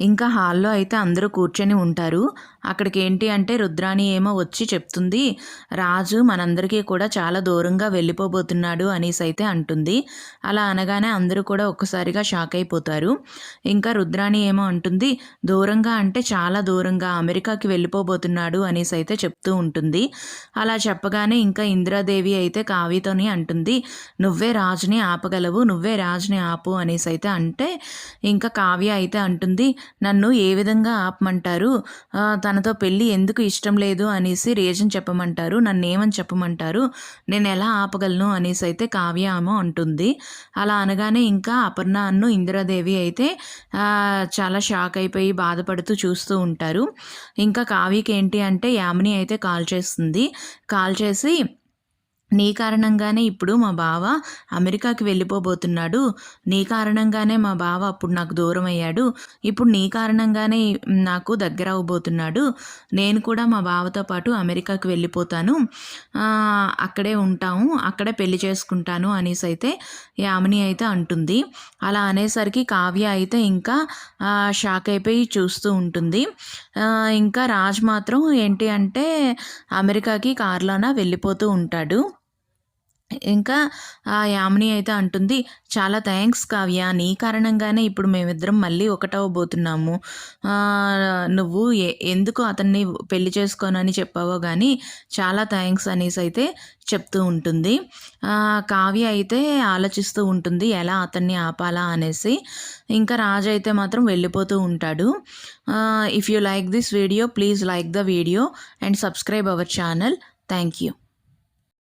ఇంకా హాల్లో అయితే అందరూ కూర్చొని ఉంటారు. అక్కడికి ఏంటి అంటే రుద్రాణి ఏమో వచ్చి చెప్తుంది రాజు మనందరికీ కూడా చాలా దూరంగా వెళ్ళిపోబోతున్నాడు అనేసి అయితే అంటుంది. అలా అనగానే అందరూ కూడా ఒక్కసారిగా షాక్ అయిపోతారు. ఇంకా రుద్రాణి ఏమో అంటుంది దూరంగా అంటే చాలా దూరంగా అమెరికాకి వెళ్ళిపోబోతున్నాడు అనేసి అయితే చెప్తూ ఉంటుంది. అలా చెప్పగానే ఇంకా ఇందిరాదేవి అయితే కావ్యతోని అంటుంది నువ్వే రాజుని ఆపగలవు నువ్వే రాజుని ఆపు అనేసి అయితే అంటే ఇంకా కావ్య అయితే అంటుంది నన్ను ఏ విధంగా ఆపమంటారు? తనతో పెళ్ళి ఎందుకు ఇష్టం లేదు అనేసి రీజన్ చెప్పమంటారు నన్ను ఏమని చెప్పమంటారు? నేను ఎలా ఆపగలను అనేసి అయితే కావ్య ఆమె అంటుంది. అలా అనగానే ఇంకా అపర్ణ అన్ను ఇందిరాదేవి అయితే చాలా షాక్ అయిపోయి బాధపడుతూ చూస్తూ ఉంటారు. ఇంకా కావ్యకి ఏంటి అంటే యామిని అయితే కాల్ చేస్తుంది. కాల్ చేసి నీ కారణంగానే ఇప్పుడు మా బావ అమెరికాకి వెళ్ళిపోబోతున్నాడు. నీ కారణంగానే మా బావ అప్పుడు నాకు దూరం అయ్యాడు. ఇప్పుడు నీ కారణంగానే నాకు దగ్గర అవ్వబోతున్నాడు నేను కూడా మా బావతో పాటు అమెరికాకి వెళ్ళిపోతాను. అక్కడే ఉంటాము. అక్కడే పెళ్ళి చేసుకుంటాను అనేసి అయితే యామిని అయితే అంటుంది. అలా అనేసరికి కావ్య అయితే ఇంకా షాక్ అయిపోయి చూస్తూ ఉంటుంది. ఇంకా రాజ్ మాత్రం ఏంటి అంటే అమెరికాకి కార్లోన వెళ్ళిపోతూ ఉంటాడు. ఇంకా ఆ యామిని అయితే అంటుంది చాలా థ్యాంక్స్ కావ్య. నీ కారణంగానే ఇప్పుడు మేమిద్దరం మళ్ళీ ఒకటవబోతున్నాము. నువ్వు ఎ- ఎందుకు అతన్ని పెళ్ళి చేసుకోనని చెప్పావో కానీ చాలా థ్యాంక్స్ అనేసి అయితే చెప్తూ ఉంటుంది. కావ్య అయితే ఆలోచిస్తూ ఉంటుంది ఎలా అతన్ని ఆపాలా అనేసి. ఇంకా రాజు అయితే మాత్రం వెళ్ళిపోతూ ఉంటాడు. If you like this video please like the video and subscribe our channel thank you